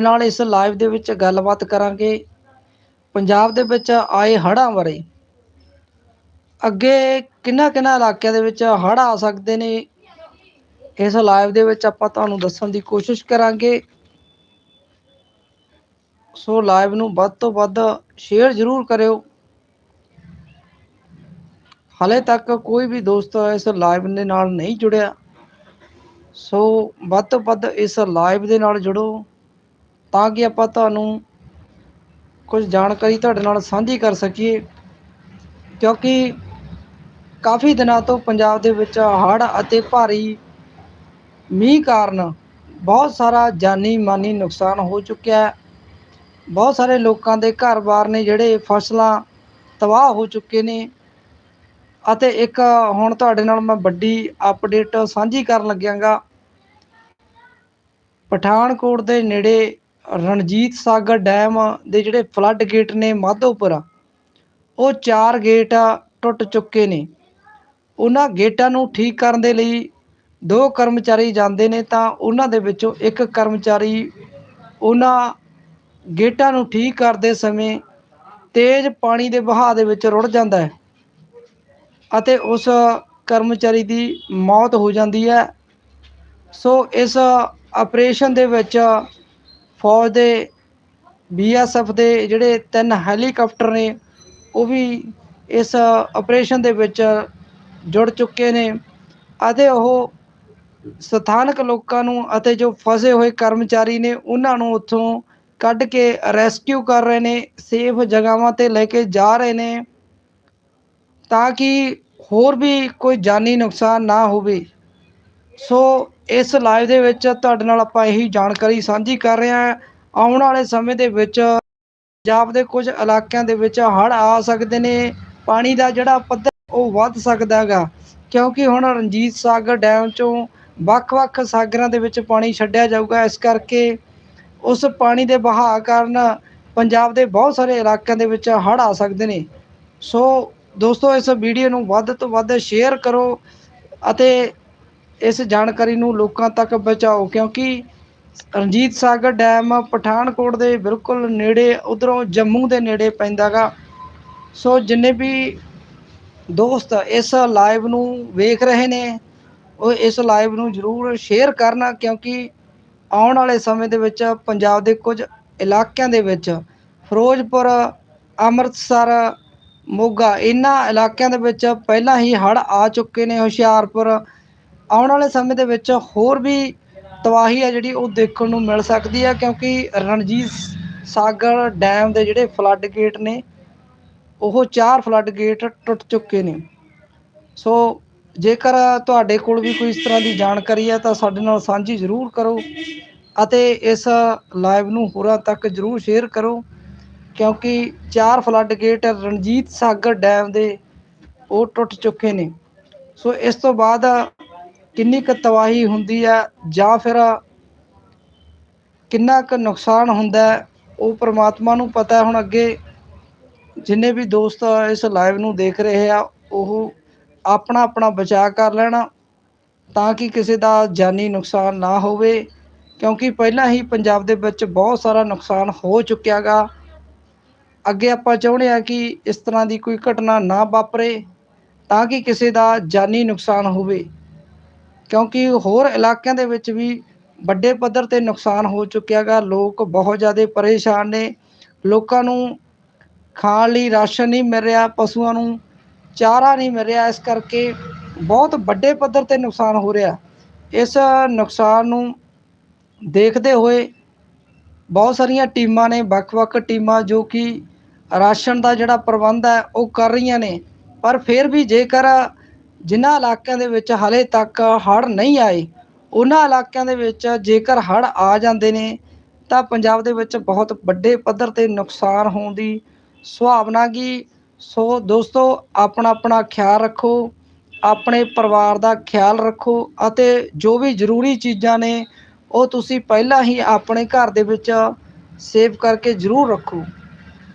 ਨਾਲ ਇਸ ਲਾਈਵ ਦੇ ਵਿੱਚ ਗੱਲਬਾਤ ਕਰਾਂਗੇ। ਪੰਜਾਬ ਦੇ ਵਿੱਚ ਆਏ ਹੜ੍ਹਾਂ ਬਾਰੇ। ਅੱਗੇ ਕਿੰਨਾ ਕਿੰਨਾ ਇਲਾਕਿਆਂ ਦੇ ਵਿੱਚ ਹੜ੍ਹ ਆ ਸਕਦੇ ਨੇ, ਇਸ ਲਾਈਵ ਦੇ ਵਿੱਚ ਆਪਾਂ ਤੁਹਾਨੂੰ ਦੱਸਣ ਦੀ ਕੋਸ਼ਿਸ਼ ਕਰਾਂਗੇ। ਸੋ ਲਾਈਵ ਨੂੰ ਵੱਧ ਤੋਂ ਵੱਧ ਸ਼ੇਅਰ ਜ਼ਰੂਰ ਕਰਿਓ। ਹਾਲੇ ਤੱਕ ਕੋਈ ਵੀ ਦੋਸਤ ਇਸ ਲਾਈਵ ਦੇ ਨਾਲ ਨਹੀਂ ਜੁੜਿਆ। ਸੋ ਵੱਧ ਤੋਂ ਵੱਧ ਇਸ ਲਾਈਵ ਦੇ ਨਾਲ ਜੁੜੋ। ਤਾਂ ਕਿ ਆਪਾਂ ਤੁਹਾਨੂੰ ਕੁਝ ਜਾਣਕਾਰੀ ਤੁਹਾਡੇ ਨਾਲ ਸਾਂਝੀ ਕਰ ਸਕੀਏ। ਕਿਉਂਕਿ ਕਾਫੀ ਦਿਨਾਂ ਤੋਂ ਪੰਜਾਬ ਦੇ ਵਿੱਚ ਹੜ੍ਹ ਅਤੇ ਭਾਰੀ ਮੀਂਹ ਕਾਰਨ ਬਹੁਤ ਸਾਰਾ ਜਾਨੀ ਮਾਨੀ ਨੁਕਸਾਨ ਹੋ ਚੁੱਕਿਆ ਹੈ। ਬਹੁਤ ਸਾਰੇ ਲੋਕਾਂ ਦੇ ਘਰ-ਬਾਰ ਨੇ ਜਿਹੜੇ ਫਸਲਾਂ ਤਬਾਹ ਹੋ ਚੁੱਕੇ ਨੇ ਅਤੇ ਇੱਕ ਹੁਣ ਤੁਹਾਡੇ ਨਾਲ ਮੈਂ ਵੱਡੀ ਅਪਡੇਟ ਸਾਂਝੀ ਕਰਨ ਲੱਗਿਆਗਾ। ਪਠਾਨਕੋਟ ਦੇ ਨੇੜੇ ਰਣਜੀਤ ਸਾਗਰ ਡੈਮ ਦੇ ਜਿਹੜੇ ਫਲੱਡ ਗੇਟ ਨੇ ਮਾਧੋਪੁਰ ਉਹ ਚਾਰ ਗੇਟ ਟੁੱਟ ਚੁੱਕੇ ਨੇ। ਉਹਨਾਂ ਗੇਟਾਂ ਨੂੰ ਠੀਕ ਕਰਨ ਦੇ ਲਈ ਦੋ ਕਰਮਚਾਰੀ ਜਾਂਦੇ ਨੇ ਤਾਂ ਉਹਨਾਂ ਦੇ ਵਿੱਚੋਂ ਇੱਕ ਕਰਮਚਾਰੀ ਉਹਨਾਂ ਗੇਟਾਂ ਨੂੰ ਠੀਕ ਕਰਦੇ ਸਮੇਂ ਤੇਜ਼ ਪਾਣੀ ਦੇ ਵਹਾਅ ਦੇ ਵਿੱਚ ਰੁੜ ਜਾਂਦਾ ਹੈ ਅਤੇ ਉਸ ਕਰਮਚਾਰੀ ਦੀ ਮੌਤ ਹੋ ਜਾਂਦੀ ਹੈ। ਸੋ ਇਸ ਆਪਰੇਸ਼ਨ ਦੇ ਵਿੱਚ ਫੌਜ ਦੇ ਬੀਐਸਐਫ ਦੇ ਜਿਹੜੇ ਤਿੰਨ ਹੈਲੀਕਾਪਟਰ ਨੇ, ਉਹ ਵੀ ਇਸ ਆਪਰੇਸ਼ਨ ਦੇ ਵਿੱਚ ਜੁੜ ਚੁੱਕੇ ਨੇ। ਅਤੇ ਉਹ ਸਥਾਨਕ ਲੋਕਾਂ ਨੂੰ ਅਤੇ ਜੋ ਫਸੇ ਹੋਏ ਕਰਮਚਾਰੀ ਨੇ, ਉਹਨਾਂ ਨੂੰ ਉੱਥੋਂ ਕੱਢ ਕੇ ਰੈਸਕਿਊ ਕਰ ਰਹੇ ਨੇ, ਸੇਫ ਜਗ੍ਹਾਵਾਂ 'ਤੇ ਲੈ ਕੇ ਜਾ ਰਹੇ ਨੇ, ਤਾਂ ਕਿ ਹੋਰ ਵੀ ਕੋਈ ਜਾਨੀ ਨੁਕਸਾਨ ਨਾ ਹੋਵੇ। ਸੋ ਇਸ ਲਾਈਵ ਦੇ ਵਿੱਚ ਤੁਹਾਡੇ ਨਾਲ ਆਪਾਂ ਇਹੀ ਜਾਣਕਾਰੀ ਸਾਂਝੀ ਕਰ ਰਹੇ ਹਾਂ। ਆਉਣ ਵਾਲੇ ਸਮੇਂ ਦੇ ਵਿੱਚ ਪੰਜਾਬ ਦੇ ਕੁਝ ਇਲਾਕਿਆਂ ਦੇ ਵਿੱਚ ਹੜ੍ਹ ਆ ਸਕਦੇ ਨੇ। ਪਾਣੀ ਦਾ ਜਿਹੜਾ ਪੱਧਰ ਉਹ ਵੱਧ ਸਕਦਾ ਹੈਗਾ। ਕਿਉਂਕਿ ਹੁਣ ਰਣਜੀਤ ਸਾਗਰ ਡੈਮ ਚੋਂ ਵੱਖ-ਵੱਖ ਸਾਗਰਾਂ ਦੇ ਵਿੱਚ ਪਾਣੀ ਛੱਡਿਆ ਜਾਊਗਾ। ਇਸ ਕਰਕੇ ਉਸ ਪਾਣੀ ਦੇ ਬਹਾਅ ਕਾਰਨ ਪੰਜਾਬ ਦੇ ਬਹੁਤ ਸਾਰੇ ਇਲਾਕਿਆਂ ਦੇ ਵਿੱਚ ਹੜ੍ਹ ਆ ਸਕਦੇ ਨੇ। ਸੋ ਦੋਸਤੋ, ਇਸ ਵੀਡੀਓ ਨੂੰ ਵੱਧ ਤੋਂ ਵੱਧ ਸ਼ੇਅਰ ਕਰੋ ਅਤੇ ਇਸ ਜਾਣਕਾਰੀ ਨੂੰ ਲੋਕਾਂ ਤੱਕ ਪਹੁੰਚਾਓ, ਕਿਉਂਕਿ ਰਣਜੀਤ ਸਾਗਰ ਡੈਮ ਪਠਾਨਕੋਟ ਦੇ ਬਿਲਕੁਲ ਨੇੜੇ, ਉਧਰੋਂ ਜੰਮੂ ਦੇ ਨੇੜੇ ਪੈਂਦਾਗਾ। ਸੋ ਜਿੰਨੇ ਵੀ ਦੋਸਤ ਇਸ ਲਾਈਵ ਨੂੰ ਵੇਖ ਰਹੇ ਨੇ, ਉਹ ਇਸ ਲਾਈਵ ਨੂੰ ਜ਼ਰੂਰ ਸ਼ੇਅਰ ਕਰਨਾ, ਕਿਉਂਕਿ ਆਉਣ ਵਾਲੇ ਸਮੇਂ ਦੇ ਵਿੱਚ ਪੰਜਾਬ ਦੇ ਕੁਝ ਇਲਾਕਿਆਂ ਦੇ ਵਿੱਚ, ਫਿਰੋਜ਼ਪੁਰ, ਅੰਮ੍ਰਿਤਸਰ, ਮੋਗਾ ਇਹਨਾਂ ਇਲਾਕਿਆਂ ਦੇ ਵਿੱਚ ਪਹਿਲਾਂ ਹੀ ਹੜ੍ਹ ਆ ਚੁੱਕੇ ਨੇ ਹੁਸ਼ਿਆਰਪੁਰ ਆਉਣ ਵਾਲੇ ਸਮੇਂ ਦੇ ਵਿੱਚ ਹੋਰ ਵੀ ਤਬਾਹੀ ਹੈ ਜਿਹੜੀ ਉਹ ਦੇਖਣ ਨੂੰ ਮਿਲ ਸਕਦੀ ਹੈ ਕਿਉਂਕਿ ਰਣਜੀਤ ਸਾਗਰ ਡੈਮ ਦੇ ਜਿਹੜੇ ਫਲੱਡ ਗੇਟ ਨੇ, ਉਹ ਚਾਰ ਫਲੱਡ ਗੇਟ ਟੁੱਟ ਚੁੱਕੇ ਨੇ। ਸੋ ਜੇਕਰ ਤੁਹਾਡੇ ਕੋਲ ਵੀ ਕੋਈ ਇਸ ਤਰ੍ਹਾਂ ਦੀ ਜਾਣਕਾਰੀ ਹੈ ਤਾਂ ਸਾਡੇ ਨਾਲ ਸਾਂਝੀ ਜ਼ਰੂਰ ਕਰੋ ਅਤੇ ਇਸ ਲਾਈਵ ਨੂੰ ਹੋਰਾਂ ਤੱਕ ਜ਼ਰੂਰ ਸ਼ੇਅਰ ਕਰੋ, ਕਿਉਂਕਿ ਚਾਰ flood gate Ranjit Sagar dam ਦੇ ਉਹ ਟੁੱਟ ਚੁੱਕੇ ਨੇ। ਸੋ ਇਸ ਤੋਂ ਬਾਅਦ ਕਿੰਨੀ ਕੁ ਤਬਾਹੀ ਹੁੰਦੀ ਹੈ ਜਾਂ ਫਿਰ ਕਿੰਨਾ ਕੁ ਨੁਕਸਾਨ ਹੁੰਦਾ ਉਹ ਪ੍ਰਮਾਤਮਾ ਨੂੰ ਪਤਾ ਹੁਣ ਅੱਗੇ ਜਿੰਨੇ ਵੀ ਦੋਸਤ ਇਸ ਲਾਈਵ ਨੂੰ ਦੇਖ ਰਹੇ ਆ, ਉਹ ਆਪਣਾ ਆਪਣਾ ਬਚਾਅ ਕਰ ਲੈਣਾ ਤਾਂ ਕਿ ਕਿਸੇ ਦਾ ਜਾਨੀ ਨੁਕਸਾਨ ਨਾ ਹੋਵੇ, ਕਿਉਂਕਿ ਪਹਿਲਾਂ ਹੀ ਪੰਜਾਬ ਦੇ ਵਿੱਚ ਬਹੁਤ ਸਾਰਾ ਨੁਕਸਾਨ ਹੋ ਚੁੱਕਿਆਗਾ। ਅੱਗੇ ਆਪਾਂ ਚਾਹੁੰਦੇ ਆ ਕਿ ਇਸ ਤਰ੍ਹਾਂ ਦੀ ਕੋਈ ਘਟਨਾ ਨਾ ਵਾਪਰੇ ਤਾਂ ਕਿ ਕਿਸੇ ਦਾ ਜਾਨੀ ਨੁਕਸਾਨ ਹੋਵੇ। ਕਿਉਂਕਿ ਹੋਰ ਇਲਾਕਿਆਂ ਦੇ ਵਿੱਚ ਵੀ ਵੱਡੇ ਪੱਧਰ ਤੇ ਨੁਕਸਾਨ ਹੋ ਚੁੱਕਿਆ ਗਾ ਲੋਕ ਬਹੁਤ ਜ਼ਿਆਦਾ ਪਰੇਸ਼ਾਨ ਨੇ, ਲੋਕਾਂ ਨੂੰ ਖਾਣ ਲਈ ਰਾਸ਼ਨ ਨਹੀਂ ਮਿਲ ਰਿਹਾ, ਪਸ਼ੂਆਂ ਨੂੰ ਚਾਰਾ ਨਹੀਂ ਮਿਲ ਰਿਹਾ, ਇਸ ਕਰਕੇ ਬਹੁਤ ਵੱਡੇ ਪੱਧਰ ਤੇ ਨੁਕਸਾਨ ਹੋ ਰਿਹਾ। ਇਸ ਨੁਕਸਾਨ ਨੂੰ ਦੇਖਦੇ ਹੋਏ ਬਹੁਤ ਸਾਰੀਆਂ ਟੀਮਾਂ ਨੇ, ਵੱਖ-ਵੱਖ ਟੀਮਾਂ ਜੋ ਕਿ ਰਾਸ਼ਨ ਦਾ ਜਿਹੜਾ ਪ੍ਰਬੰਧ ਹੈ ਉਹ ਕਰ ਰਹੀਆਂ ਨੇ, ਪਰ ਫਿਰ ਵੀ ਜੇਕਰ ਜਿਨ੍ਹਾਂ ਇਲਾਕਿਆਂ ਦੇ ਵਿੱਚ ਹਾਲੇ ਤੱਕ ਹੜ੍ਹ ਨਹੀਂ ਆਏ, ਉਹਨਾਂ ਇਲਾਕਿਆਂ ਦੇ ਵਿੱਚ ਜੇਕਰ ਹੜ੍ਹ ਆ ਜਾਂਦੇ ਨੇ, ਤਾਂ ਪੰਜਾਬ ਦੇ ਵਿੱਚ ਬਹੁਤ ਵੱਡੇ ਪੱਧਰ ਤੇ ਨੁਕਸਾਨ ਹੋਣ ਦੀ ਸੁਭਾਵਨਾ ਗੀ। ਸੋ ਦੋਸਤੋ ਆਪਣਾ ਆਪਣਾ ਖਿਆਲ ਰੱਖੋ, ਆਪਣੇ ਪਰਿਵਾਰ ਦਾ ਖਿਆਲ ਰੱਖੋ ਅਤੇ ਜੋ ਵੀ ਜ਼ਰੂਰੀ ਚੀਜ਼ਾਂ ਨੇ, ਉਹ ਤੁਸੀਂ ਪਹਿਲਾਂ ਹੀ ਆਪਣੇ ਘਰ ਦੇ ਵਿੱਚ ਸੇਵ ਕਰਕੇ ਜ਼ਰੂਰ ਰੱਖੋ।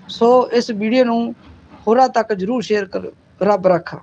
ਸੋ ਇਸ ਵੀਡੀਓ ਨੂੰ ਹੋਰਾਂ ਤੱਕ ਜ਼ਰੂਰ ਸ਼ੇਅਰ ਕਰੋ, ਰੱਬ ਰੱਖਾ।